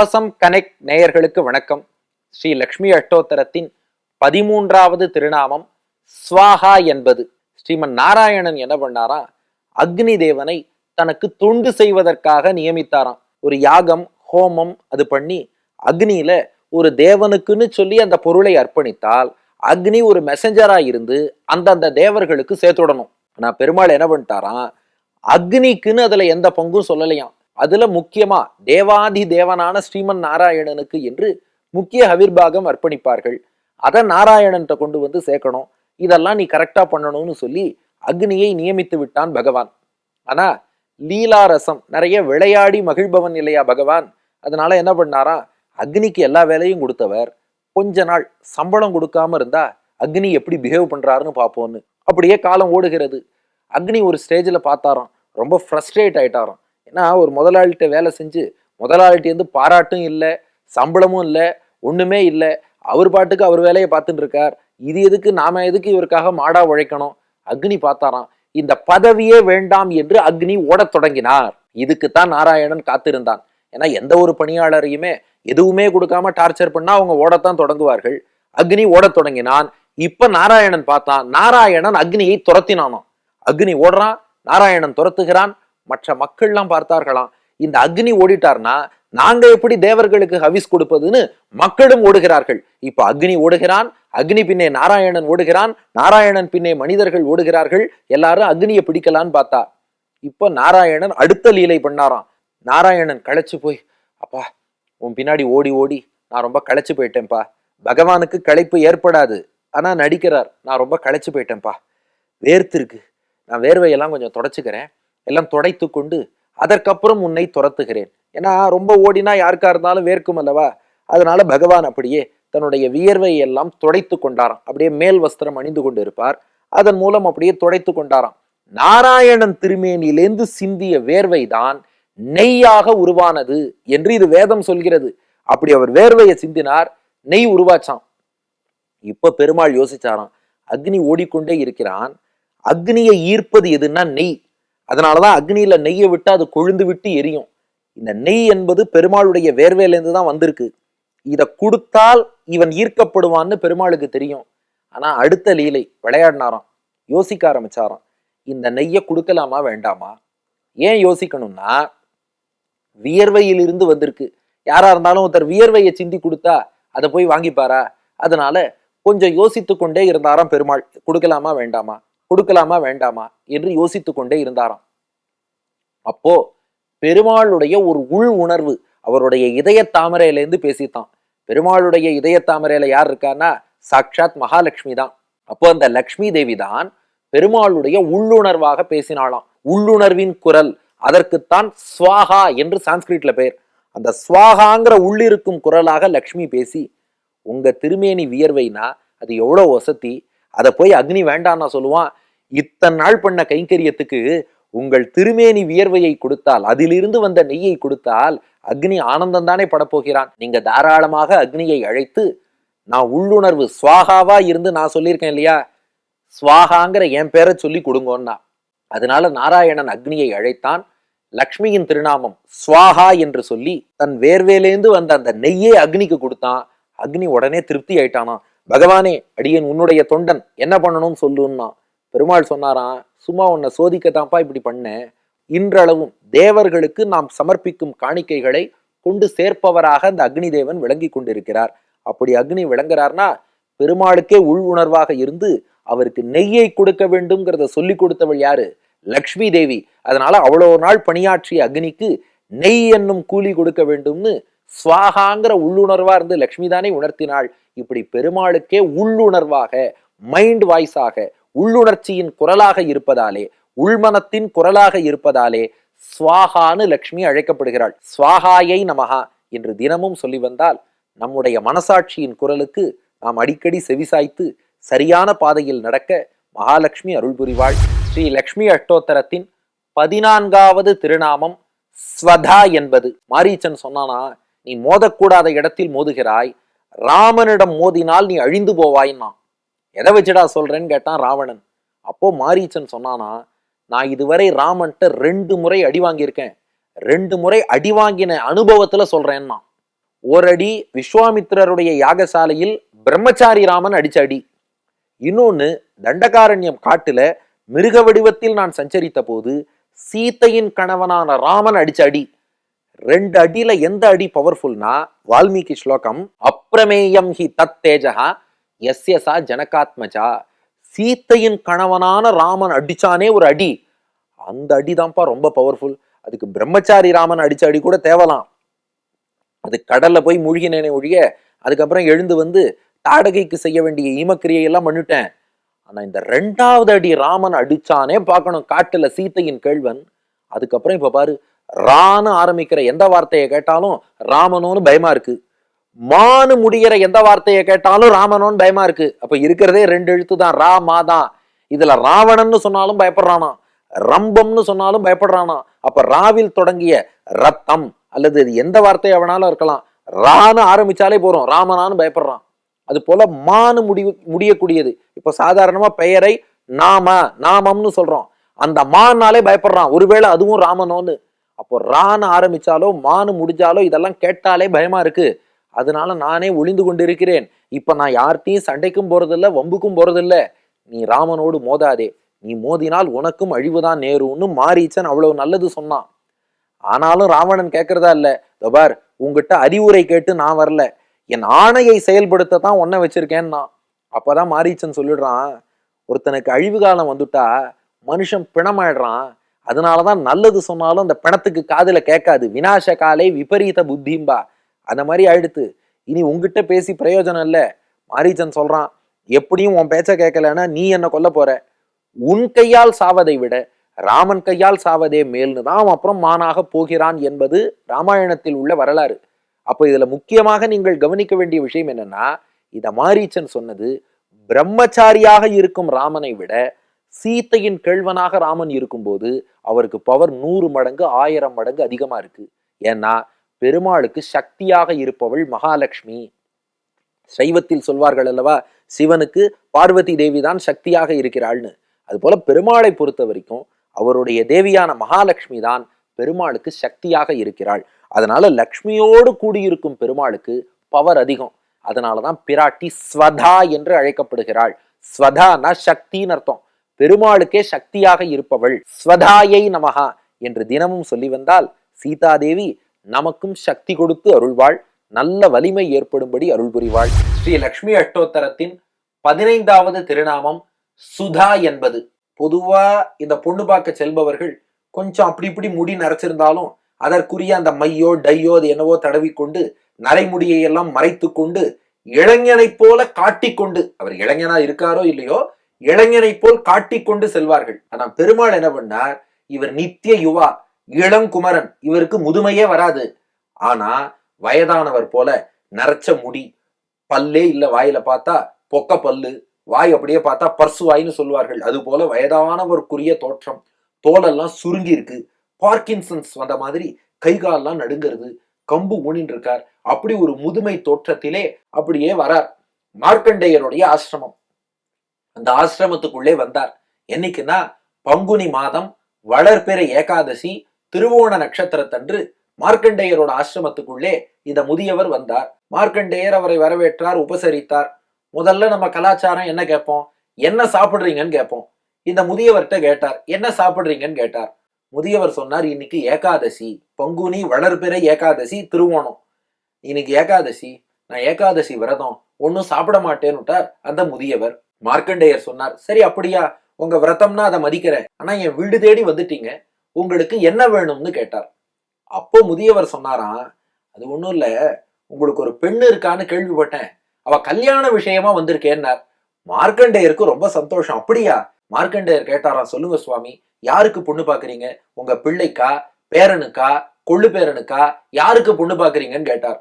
கவசம் கனெக்ட் நேயர்களுக்கு வணக்கம். ஸ்ரீ லக்ஷ்மி அஷ்டோத்தரத்தின் பதிமூன்றாவது திருநாமம் ஸ்வாஹா என்பது. ஸ்ரீமன் நாராயணன் என்ன பண்ணாராம் அக்னி தேவனை தனக்கு தொண்டு செய்வதற்காக நியமித்தாராம். ஒரு யாகம் ஹோமம் அது பண்ணி அக்னியில ஒரு தேவனுக்குன்னு சொல்லி அந்த பொருளை அர்ப்பணித்தால் அக்னி ஒரு மெசஞ்சரா இருந்து அந்தந்த தேவர்களுக்கு சேர்த்துடணும் ஆனா பெருமாள் என்ன பண்ணிட்டாராம்? அக்னிக்குன்னு அதுல எந்த பங்கும் சொல்லலையாம். அதுல முக்கியமா தேவாதி தேவனான ஸ்ரீமன் நாராயணனுக்கு என்று முக்கிய அவிர்பாகம் அர்ப்பணிப்பார்கள். அதை நாராயணன்ட்ட கொண்டு வந்து சேர்க்கணும். இதெல்லாம் நீ கரெக்டா பண்ணணும்னு சொல்லி அக்னியை நியமித்து விட்டான் பகவான். ஆனா லீலா ரசம் நிறைய விளையாடி மகிழ்பவன் இல்லையா பகவான்? அதனால என்ன பண்ணாரா அக்னிக்கு எல்லா வேலையும் கொடுத்தவர். கொஞ்ச நாள் சம்பளம் கொடுக்காம இருந்தா அக்னி எப்படி பிஹேவ் பண்றாருன்னு பார்ப்போம்னு அப்படியே காலம் ஓடுகிறது. அக்னி ஒரு ஸ்டேஜில் பார்த்தாராம். ரொம்ப ஃப்ரஸ்ட்ரேட் ஆயிட்டாராம். ஏன்னா ஒரு முதலாளிகிட்ட வேலை செஞ்சு முதலாளிகிட்டேருந்து பாராட்டும் இல்லை சம்பளமும் இல்லை ஒன்றுமே இல்லை. அவர் பாட்டுக்கு அவர் வேலையை பார்த்துட்டு இருக்கார். இது எதுக்கு? நாம எதுக்கு இவருக்காக மாடா உழைக்கணும்? அக்னி பார்த்தாராம். இந்த பதவியே வேண்டாம் என்று அக்னி ஓடத் தொடங்கினார். இதுக்குத்தான் நாராயணன் காத்திருந்தான். ஏன்னா எந்த ஒரு பணியாளரையுமே எதுவுமே கொடுக்காம டார்ச்சர் பண்ணா அவங்க ஓடத்தான் தொடங்குவார்கள். அக்னி ஓடத் தொடங்கினான். இப்ப நாராயணன் பார்த்தான். நாராயணன் அக்னியை துரத்தினானோ அக்னி ஓடுறான். நாராயணன் துரத்துகிறான். மற்ற மக்கள்லாம் பார்த்தார்களாம் இந்த அக்னி ஓடிட்டார்னா நாங்க எப்படி தேவர்களுக்கு ஹவிஸ் கொடுப்பதுன்னு மக்களும் ஓடுகிறார்கள். இப்ப அக்னி ஓடுகிறான் அக்னி பின்னே நாராயணன் ஓடுகிறான் நாராயணன் பின்னே மனிதர்கள் ஓடுகிறார்கள் எல்லாரும் அக்னியை பிடிக்கலான்னு பார்த்தா. இப்ப நாராயணன் அடுத்த லீலை பண்ணாராம். நாராயணன் களைச்சு போய் அப்பா உன் பின்னாடி ஓடி ஓடி நான் ரொம்ப களைச்சு போயிட்டேன்ப்பா. பகவானுக்கு களைப்பு ஏற்படாது. ஆனா நடிக்கிறார் நான் ரொம்ப களைச்சு போயிட்டேன்ப்பா. வேர்த்திருக்கு நான் வேர்வையெல்லாம் கொஞ்சம் தொடச்சுக்கிறேன். எல்லாம் துடைத்து கொண்டு அதற்கப்புறம் உன்னை துரத்துகிறேன். ஏன்னா ரொம்ப ஓடினா யாருக்கா இருந்தாலும் வேர்க்கும் அல்லவா? அதனால பகவான் அப்படியே தன்னுடைய வியர்வை எல்லாம் துடைத்து கொண்டாராம். அப்படியே மேல் வஸ்திரம் அணிந்து கொண்டு இருப்பார். அதன் மூலம் அப்படியே துடைத்து கொண்டாராம். நாராயணன் திருமேனிலேந்து சிந்திய வேர்வை தான் நெய்யாக உருவானது என்று இது வேதம் சொல்கிறது. அப்படி அவர் வேர்வையை சிந்தினார் நெய் உருவாச்சான் இப்ப பெருமாள் யோசிச்சாராம் அக்னி ஓடிக்கொண்டே இருக்கிறான். அக்னியை ஈர்ப்பது எதுன்னா நெய். அதனாலதான் அக்னியில நெய்யை விட்டு அது கொழுந்து விட்டு எரியும். இந்த நெய் என்பது பெருமாளுடைய வேர்வையிலேருந்து தான் வந்திருக்கு. இத கொடுத்தால் இவன் ஈர்க்கப்படுவான்னு பெருமாளுக்கு தெரியும். ஆனா அடுத்த லீலை விளையாடினாராம். யோசிக்க ஆரம்பிச்சாராம். இந்த நெய்யை கொடுக்கலாமா வேண்டாமா? ஏன் யோசிக்கணும்னா வியர்வையிலிருந்து வந்திருக்கு. யாரா இருந்தாலும் ஒருத்தர் வியர்வையை சிந்தி கொடுத்தா அதை போய் வாங்கிப்பாரா? அதனால கொஞ்சம் யோசித்து கொண்டே இருந்தாராம் பெருமாள். கொடுக்கலாமா வேண்டாமா? கொடுக்கலாமா வேண்டாமா என்று யோசித்து கொண்டே இருந்தாராம். அப்போ பெருமாளுடைய ஒரு உள் உணர்வு அவருடைய இதய தாமரையிலேருந்து பேசித்தான். பெருமாளுடைய இதய தாமரையில யார் இருக்கான்னா சாக்ஷாத் மகாலட்சுமி தான். அப்போ அந்த லக்ஷ்மி தேவி தான் பெருமாளுடைய உள்ளுணர்வாக பேசினாளாம். உள்ளுணர்வின் குரல் அதற்குத்தான் ஸ்வாகா என்று சான்ஸ்கிரிட்ல பெயர். அந்த ஸ்வாகாங்கிற உள்ளிருக்கும் குரலாக லக்ஷ்மி பேசி உங்க திருமேனி வியர்வைனா அது எவ்வளோ வசதி அதை போய் அக்னி வேண்டான்னா சொல்லுவான் இத்தனை நாள் பண்ண கைங்கரியத்துக்கு உங்கள் திருமேனி வியர்வையை கொடுத்தால் அதிலிருந்து வந்த நெய்யை கொடுத்தால் அக்னி ஆனந்தம் தானே படப்போகிறான். நீங்க தாராளமாக அக்னியை அழைத்து நான் உள்ளுணர்வு சுவாகாவா இருந்து நான் சொல்லியிருக்கேன் இல்லையா? ஸ்வாகாங்கிற என் பேரை சொல்லி கொடுங்கோன்னா. அதனால நாராயணன் அக்னியை அழைத்தான். லக்ஷ்மியின் திருநாமம் சுவாகா என்று சொல்லி தன் வேர்வேலேந்து வந்த அந்த நெய்யே அக்னிக்கு கொடுத்தான். அக்னி உடனே திருப்தி ஆயிட்டானா? பகவானே அடியன் உன்னுடைய தொண்டன் என்ன பண்ணணும் சொல்லுன்னா பெருமாள் சொன்னாராம் சும்மா உன்னை சோதிக்கத்தான்ப்பா இப்படி பண்ணேன். இன்றளவும் தேவர்களுக்கு நாம் சமர்ப்பிக்கும் காணிக்கைகளை கொண்டு சேர்ப்பவராக அந்த அக்னி தேவன் விளங்கி கொண்டிருக்கிறார். அப்படி அக்னி விளங்குறார்னா பெருமாளுக்கே உள் உணர்வாக இருந்து அவருக்கு நெய்யை கொடுக்க வேண்டும்ங்கிறத சொல்லி கொடுத்தவள் யாரு? லக்ஷ்மி தேவி. அதனால அவ்வளோ நாள் பணியாற்றிய அக்னிக்கு நெய் என்னும் கூலி கொடுக்க வேண்டும்னு சுவாகாங்கிற உள்ளுணர்வா இருந்து லக்ஷ்மி தானே உணர்த்தினாள். இப்படி பெருமாளுக்கே உள்ளுணர்வாக மைண்ட் வாய்ஸாக உள்ளுணர்ச்சியின் குரலாக இருப்பதாலே உள்மனத்தின் குரலாக இருப்பதாலே ஸ்வாகான்னு லக்ஷ்மி அழைக்கப்படுகிறாள். ஸ்வாகாயை நமகா என்று தினமும் சொல்லி வந்தால் நம்முடைய மனசாட்சியின் குரலுக்கு நாம் அடிக்கடி செவிசாய்த்து சரியான பாதையில் நடக்க மகாலட்சுமி அருள் புரிவாள். ஸ்ரீ லக்ஷ்மி அஷ்டோத்தரத்தின் பதினான்காவது திருநாமம் ஸ்வதா என்பது. மாரீச்சன் சொன்னானா நீ மோதக்கூடாத இடத்தில் மோதுகிறாய் ராமனிடம் மோதினால் நீ அழிந்து போவாய்னா எதை வச்சுடா சொல்கிறேன்னு கேட்டான் ராவணன். அப்போது மாரீச்சன் சொன்னானா நான் இதுவரை ராமன்ட்ட ரெண்டு முறை அடி வாங்கியிருக்கேன். ரெண்டு முறை அடி வாங்கின அனுபவத்தில் சொல்கிறேன்னா ஒரு அடி விஸ்வாமித்திரருடைய யாகசாலையில் பிரம்மச்சாரி ராமன் அடிச்ச அடி. இன்னொன்று தண்டகாரண்யம் காட்டில் மிருக வடிவத்தில் நான் சஞ்சரித்த போது சீத்தையின் கணவனான ராமன் அடிச்ச அடி. ரெண்டு அடியில எந்த அடி பவர்ஃபுல்னா வால்மீகி ஸ்லோகம் அப்பிரமேயம் ஹி தத் தேஜகா எஸ் சா ஜனகாத்மஜா சீத்தையின் கணவனான ராமன் அடிச்சானே ஒரு அடி. அந்த அடி தான்ப்பா ரொம்ப பவர்ஃபுல் அதுக்கு பிரம்மச்சாரி ராமன் அடிச்ச அடி கூட தேவலாம். அது கடல்ல போய் மூழ்கினேனே ஒழிய அதுக்கப்புறம் எழுந்து வந்து தாடகைக்கு செய்ய வேண்டிய ஈமக்கிரியை எல்லாம் பண்ணிட்டேன். ஆனா இந்த ரெண்டாவது அடி ராமன் அடிச்சானே பார்க்கணும். காட்டுல சீத்தையின் கேள்வன். அதுக்கப்புறம் இப்ப பாரு ரான்னு ஆரம்பிக்கிற எந்த வார்த்தையை கேட்டாலும் ராமனோன்னு பயமா இருக்கு. மானு முடிகிற எந்த வார்த்தையை கேட்டாலும் ராமனோன்னு பயமா இருக்கு. அப்ப இருக்கிறதே ரெண்டு எழுத்து தான் ரா மா தான் இதுல ராவணன்னு சொன்னாலும் பயப்படுறானா? ரம்பம்னு சொன்னாலும் பயப்படுறானா? அப்ப ராவில் தொடங்கிய ரத்தம் அல்லது இது எந்த வார்த்தை அவனாலும் இருக்கலாம். ரான்னு ஆரம்பிச்சாலே போறோம். ராமனான்னு பயப்படுறான். அது போல மானு முடி முடியக்கூடியது. இப்ப சாதாரணமா பெயரை நாம நாமம்னு சொல்றோம். அந்த மானாலே பயப்படுறான். ஒருவேளை அதுவும் ராமனோன்னு. அப்போ ரான்னு ஆரம்பிச்சாலோ மானு முடிஞ்சாலோ இதெல்லாம் கேட்டாலே பயமா இருக்கு. அதனால நானே ஒளிந்து கொண்டு இருக்கிறேன் இப்ப நான் யார்த்தையும் சண்டைக்கும் போறதில்ல வம்புக்கும் போறதில்ல. நீ ராமனோடு மோதாதே. நீ மோதினால் உனக்கும் அழிவுதான் நேரும்னு மாரீச்சன் அவ்வளவு நல்லது சொன்னான். ஆனாலும் ராவணன் கேட்கறதா இல்ல. தபார் உங்ககிட்ட அறிவுரை கேட்டு நான் வரல. என் ஆணையை செயல்படுத்த தான் உன்ன வச்சிருக்கேன்னா. அப்பதான் மாரீச்சன் சொல்லிடுறான் ஒருத்தனுக்கு அழிவு காலம் வந்துட்டா மனுஷன் பிணமாயிடுறான். அதனாலதான் நல்லது சொன்னாலும் அந்த பிணத்துக்கு காதுல கேட்காது. வினாச காலை விபரீத புத்திம்பா. அந்த மாதிரி ஆயிடுத்து. இனி உங்ககிட்ட பேசி பிரயோஜனம் இல்லை. மாரீச்சன் சொல்றான் எப்படியும் உன் பேச்ச கேட்கலன்னா நீ என்ன கொல்ல போற? உன் கையால் சாவதை விட ராமன் கையால் சாவதே மேல்னு தான் அவன் அப்புறம் மானாக போகிறான் என்பது ராமாயணத்தில் உள்ள வரலாறு. அப்போ இதுல முக்கியமாக நீங்கள் கவனிக்க வேண்டிய விஷயம் என்னன்னா இத மாரீச்சன் சொன்னது பிரம்மச்சாரியாக இருக்கும் ராமனை விட சீத்தையின் கேழ்வனாக ராமன் இருக்கும்போது அவருக்கு பவர் நூறு மடங்கு ஆயிரம் மடங்கு அதிகமா இருக்கு. ஏன்னா பெருமாளுக்கு சக்தியாக இருப்பவள் மகாலட்சுமி. சைவத்தில் சொல்வார்கள் அல்லவா சிவனுக்கு பார்வதி தேவி தான் சக்தியாக இருக்கிறாள்னு. அதுபோல பெருமாளை பொறுத்த வரைக்கும் அவருடைய தேவியான மகாலட்சுமி தான் பெருமாளுக்கு சக்தியாக இருக்கிறாள். அதனால லக்ஷ்மியோடு கூடியிருக்கும் பெருமாளுக்கு பவர் அதிகம். அதனாலதான் பிராட்டி ஸ்வதா என்று அழைக்கப்படுகிறாள். ஸ்வதானா சக்தின்னு அர்த்தம். பெருமாளுக்கே சக்தியாக இருப்பவள் ஸ்வதாயை நமகா என்று தினமும் சொல்லி வந்தால் சீதாதேவி நமக்கும் சக்தி கொடுத்து அருள்வாள். நல்ல வலிமை ஏற்படும்படி அருள் புரிவாள் ஸ்ரீ லக்ஷ்மி அஷ்டோத்தரத்தின் பதினைந்தாவது திருநாமம் சுதா என்பது. பொதுவா இந்த பொண்ணு பார்க்க செல்பவர்கள் கொஞ்சம் அப்படி இப்படி முடி நரைச்சிருந்தாலும் அதற்குரிய அந்த மையோ டையோ அது என்னவோ தடவிக்கொண்டு நரைமுடியை எல்லாம் மறைத்து கொண்டு இளைஞனைப் போல காட்டிக்கொண்டு அவர் இளைஞனா இருக்காரோ இல்லையோ இளைஞனைப் போல் காட்டிக்கொண்டு செல்வார்கள். ஆனா பெருமாள் என்ன பண்ணார்? இவர் நித்திய யுவா. இளங்குமரன் இவருக்கு முதுமையே வராது. ஆனா வயதானவர் போல நரைச்ச முடி பல்லே இல்ல வாயில பார்த்தா பொக்க பல்லு வாய் அப்படியே பார்த்தா பர்சு வாயின்னு சொல்லுவார்கள். அது போல வயதானவருக்குரிய தோற்றம். தோலெல்லாம் சுருங்கி இருக்கு. பார்க்கின்சன்ஸ் வந்த மாதிரி கை கால்லாம் நடுங்கிறது. கம்பு ஊனின் இருக்கார். அப்படி ஒரு முதுமை தோற்றத்திலே அப்படியே வரார். மார்க்கண்டேயருடைய ஆசிரமம். அந்த ஆசிரமத்துக்குள்ளே வந்தார். என்னைக்குன்னா பங்குனி மாதம் வளர்பிறை ஏகாதசி திருவோண நட்சத்திரத்தன்று மார்க்கண்டேயரோட ஆசிரமத்துக்குள்ளே இந்த முதியவர் வந்தார். மார்க்கண்டேயர் அவரை வரவேற்றார் உபசரித்தார். முதல்ல நம்ம கலாச்சாரம் என்ன கேட்போம்? என்ன சாப்பிடுறீங்கன்னு கேட்போம். இந்த முதியவர்கிட்ட கேட்டார் என்ன சாப்பிடுறீங்கன்னு? கேட்டார். முதியவர் சொன்னார் இன்னைக்கு ஏகாதசி பங்குனி வளர்பிறை ஏகாதசி திருவோணம். இன்னைக்கு ஏகாதசி? நான் ஏகாதசி விரதம் ஒன்றும் சாப்பிட மாட்டேன்னுட்டார் அந்த முதியவர். மார்க்கண்டேயர் சொன்னார் சரி அப்படியா உங்க விரதம்னா அதை மதிக்கிறேன். ஆனா என் வீடு தேடி வந்துட்டீங்க. உங்களுக்கு என்ன வேணும்னு கேட்டார். அப்போ முதியவர் சொன்னாராம் அது ஒன்றும் இல்லை உங்களுக்கு ஒரு பெண்ணு இருக்கான்னு கேள்விப்பட்டேன். அவ கல்யாண விஷயமா வந்திருக்கேன்னார். மார்க்கண்டேயருக்கு ரொம்ப சந்தோஷம். அப்படியா? மார்க்கண்டேயர் கேட்டாராம் சொல்லுங்க சுவாமி யாருக்கு பொண்ணு பாக்குறீங்க உங்க பிள்ளைக்கா பேரனுக்கா கொள்ளு பேரனுக்கா யாருக்கு பொண்ணு பாக்குறீங்கன்னு கேட்டார்.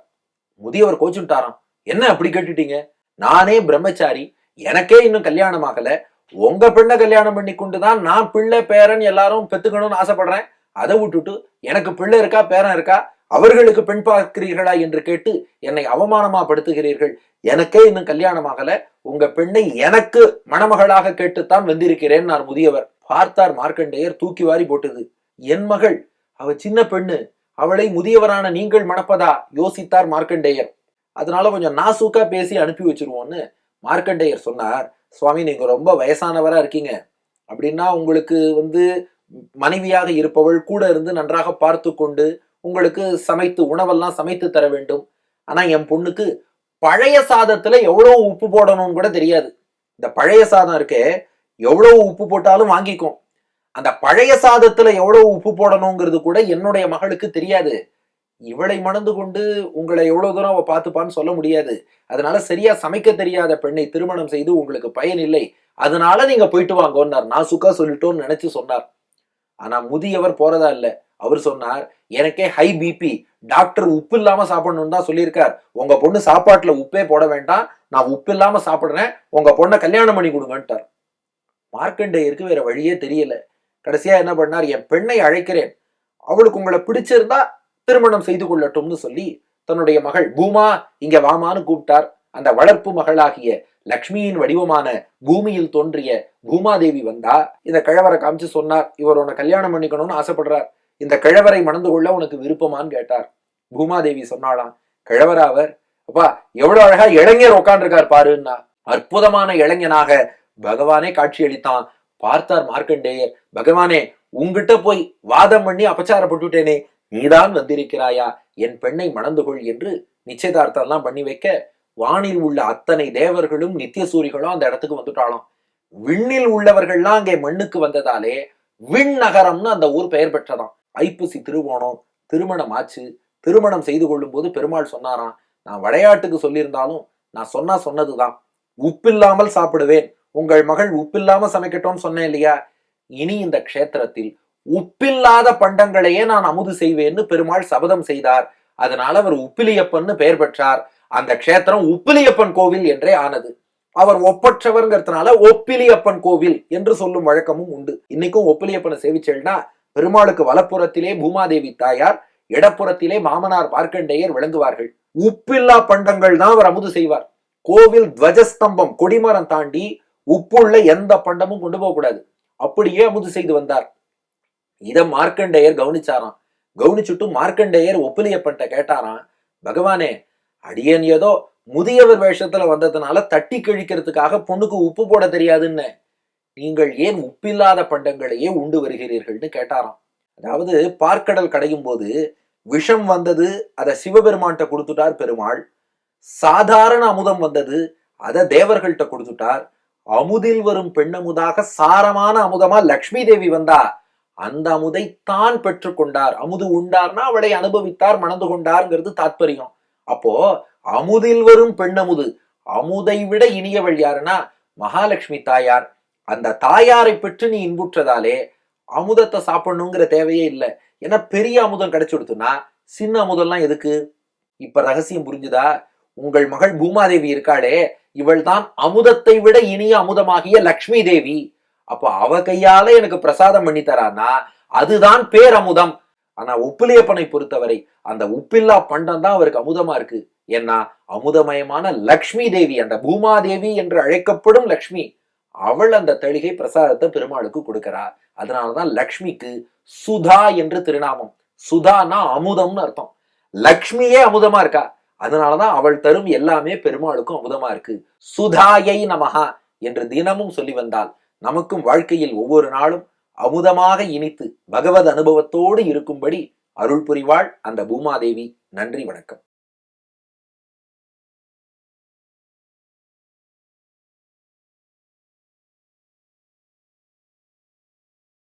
முதியவர் கோச்சுட்டாராம் என்ன அப்படி கேட்டுட்டீங்க? நானே பிரம்மச்சாரி எனக்கே இன்னும் கல்யாணம் ஆகல உங்க பெண்ணை கல்யாணம் பண்ணி கொண்டு தான் நான் பிள்ளை பேரன் எல்லாரும் பெத்துக்கணும்னு ஆசைப்படுறேன். அதை விட்டுட்டு எனக்கு பிள்ளை இருக்கா பேரன் இருக்கா? அவர்களுக்கு பெண் பார்க்கிறீர்களா என்று கேட்டு என்னை அவமானமா படுத்துகிறீர்கள் எனக்கே இன்னும் கல்யாணம் ஆகல. உங்க பெண்ணை எனக்கு மணமகளாக கேட்டுத்தான் வந்திருக்கிறேன் நான் முதியவர். பார்த்தார் மார்க்கண்டேயர் தூக்கி வாரி போட்டது. என் மகள் அவ சின்ன பெண்ணு அவளை முதியவரான நீங்கள் மணப்பதா? யோசித்தார் மார்க்கண்டேயர். அதனால கொஞ்சம் நாசூக்கா பேசி அனுப்பி வச்சிருவோம்னு மார்க்கண்டேயர் சொன்னார். சுவாமி நீங்கள் ரொம்ப வயசானவராக இருக்கீங்க. அப்படின்னா உங்களுக்கு வந்து மனைவியாக இருப்பவள் கூட இருந்து நன்றாக பார்த்து கொண்டு உங்களுக்கு சமைத்து உணவெல்லாம் சமைத்து தர வேண்டும். ஆனால் என் பொண்ணுக்கு பழைய சாதத்தில் எவ்வளோ உப்பு போடணும்னு கூட தெரியாது. இந்த பழைய சாதம் இருக்கே எவ்வளோ உப்பு போட்டாலும் வாங்கிக்கும். அந்த பழைய சாதத்தில் எவ்வளோ உப்பு போடணுங்கிறது கூட என்னுடைய மகளுக்கு தெரியாது. இவளை மணந்து கொண்டு உங்களை எவ்வளவு தூரம் அவ பார்த்துப்பான்னு சொல்ல முடியாது. அதனால சரியா சமைக்க தெரியாத பெண்ணை திருமணம் செய்து உங்களுக்கு பயன் இல்லை. அதனால நீங்க போயிட்டு வாங்கன்னார். நான் சுக்கா சொல்லிட்டோன்னு நினைச்சு சொன்னார். ஆனா முதியவர் போறதா இல்ல. அவர் சொன்னார் எனக்கே ஹை பிபி டாக்டர் உப்பு இல்லாம சாப்பிடணும்னு தான் சொல்லியிருக்கார். உங்க பொண்ணு சாப்பாட்டுல உப்பே போட வேண்டாம். நான் உப்பு இல்லாம சாப்பிடுறேன். உங்க பொண்ணை கல்யாணம் பண்ணி கொடுங்கன்ட்டார். மார்க்கண்டேயருக்கு வேற வழியே தெரியல. கடைசியா என்ன பண்ணார் என் பெண்ணை அழைக்கிறேன். அவளுக்கு உங்களை பிடிச்சிருந்தா திருமணம் செய்து கொள்ளட்டும்னு சொல்லி தன்னுடைய மகள் பூமா இங்க வாமான்னு கூப்பிட்டார். அந்த வளர்ப்பு மகளாகிய லக்ஷ்மியின் வடிவமான பூமியில் தோன்றிய பூமாதேவி வந்தா இந்த கிழவரை காமிச்சு சொன்னார் இவர் உன்னை கல்யாணம் பண்ணிக்கணும்னு ஆசைப்படுறார். இந்த கிழவரை மணந்து கொள்ள உனக்கு விருப்பமான்னு கேட்டார். பூமாதேவி சொன்னாலாம் கிழவரா அவர்? அப்பா எவ்வளவு அழகா இளைஞர் உட்காந்துருக்கார் பாருன்னா. அற்புதமான இளைஞனாக பகவானே காட்சியளித்தான் பார்த்தார் மார்க்கண்டேயர் பகவானே உங்கிட்ட போய் வாதம் பண்ணி அபச்சாரப்பட்டுட்டேனே. நீதான் வந்திருக்கிறாயா? என் பெண்ணை மணந்து கொள் என்று நிச்சயதார்த்தம் எல்லாம் பண்ணி வைக்க வானில் உள்ள அத்தனை தேவர்களும் நித்திய சூரிகளும் அந்த இடத்துக்கு வந்துட்டாலும் விண்ணில் உள்ளவர்கள்லாம் அங்கே மண்ணுக்கு வந்ததாலே விண் நகரம்னு அந்த ஊர் பெயர் பெற்றதாம். ஐப்பசி திருவோணம் திருமணம் ஆச்சு. திருமணம் செய்து கொள்ளும் போது பெருமாள் சொன்னாராம் நான் விளையாட்டுக்கு சொல்லியிருந்தாலும் நான் சொன்னா சொன்னதுதான். உப்பில்லாமல் சாப்பிடுவேன். உங்கள் மகள் உப்பில்லாம சமைக்கட்டும்னு சொன்னேன் இல்லையா? இனி இந்த க்ஷேத்திரத்தில் உப்பில்லாத பண்டங்களையே நான் அமுது செய்வேன்னு பெருமாள் சபதம் செய்தார். அதனால அவர் உப்பிலியப்பன்னு பெயர் பெற்றார். அந்த க்ஷேத்திரம் உப்பிலியப்பன் கோவில் என்றே ஆனது. அவர் ஒப்பற்றவர்ங்கிறதுனால ஒப்பிலியப்பன் கோவில் என்று சொல்லும் வழக்கமும் உண்டு. இன்னைக்கும் ஒப்பிலியப்பனை சேவிச்சல்னா பெருமாளுக்கு வலப்புறத்திலே பூமாதேவி தாயார் இடப்புறத்திலே மாமனார் பார்க்கண்டேயர் விளங்குவார்கள். உப்பில்லா பண்டங்கள் தான் அவர் அமுது செய்வார். கோவில் துவஜஸ்தம்பம் கொடிமரம் தாண்டி உப்புள்ள எந்த பண்டமும் கொண்டு போகக்கூடாது. அப்படியே அமுது செய்து வந்தார். இதை மார்க்கண்டேயர் கவனிச்சாராம். கவனிச்சுட்டு மார்க்கண்டேயர் ஒப்பிலியப்பன்ட்ட கேட்டாராம் பகவானே அடியன் ஏதோ முதியவர் வேஷத்துல வந்ததுனால தட்டி கழிக்கிறதுக்காக பொண்ணுக்கு உப்பு போட தெரியாதுன்னு. நீங்கள் ஏன் உப்பில்லாத பண்டங்களையே உண்டு வருகிறீர்கள்னு கேட்டாராம். அதாவது பார்க்கடல் கடையும் போது விஷம் வந்தது அதை சிவபெருமான்கிட்ட கொடுத்துட்டார் பெருமாள். சாதாரண அமுதம் வந்தது அதை தேவர்கள்ட்ட கொடுத்துட்டார். அமுதில் வரும் பெண்ணமுதாக சாரமான அமுதமா லக்ஷ்மி தேவி வந்தா அந்த அமுதை தான் பெற்றுக்கொண்டார் அமுது உண்டார்னா அவளை அனுபவித்தார் மணந்து கொண்டார்ங்கிறது தாத்பரியம். அப்போ அமுதில் வரும் பெண்ணமுது அமுதை விட இனியவள் யாருன்னா மகாலட்சுமி தாயார். அந்த தாயாரை பெற்று நீ இன்புற்றதாலே அமுதத்தை சாப்பிடணுங்கிற தேவையே இல்லை. ஏன்னா பெரிய அமுதம் கிடைச்சு கொடுத்துனா சின்ன அமுதம்லாம் எதுக்கு? இப்ப ரகசியம் புரிஞ்சுதா? உங்கள் மகள் பூமாதேவி இருக்காளே இவள் தான் அமுதத்தை விட இனிய அமுதமாகிய லக்ஷ்மி தேவி. அப்போ அவ கையால எனக்கு பிரசாதம் பண்ணி தரானா அதுதான் பேரமுதம் ஆனா உப்பிலியப்பனை பொறுத்தவரை அந்த உப்பில்லா பண்டம் தான் அவருக்கு அமுதமா இருக்கு. ஏன்னா அமுதமயமான லக்ஷ்மி தேவி அந்த பூமாதேவி என்று அழைக்கப்படும் லக்ஷ்மி அவள் அந்த தளிகை பிரசாதத்தை பெருமாளுக்கு கொடுக்கிறார் அதனாலதான் லக்ஷ்மிக்கு சுதா என்று திருநாமம். சுதானா அமுதம்னு அர்த்தம். லக்ஷ்மியே அமுதமா இருக்கா? அதனாலதான் அவள் தரும் எல்லாமே பெருமாளுக்கும் அமுதமா இருக்கு. சுதாயை நமகா என்று தினமும் சொல்லி வந்தாள் நமக்கும் வாழ்க்கையில் ஒவ்வொரு நாளும் அமுதமாக இனித்து பகவத் அனுபவத்தோடு இருக்கும்படி அருள் புரிவாள் அந்த பூமாதேவி. நன்றி வணக்கம்.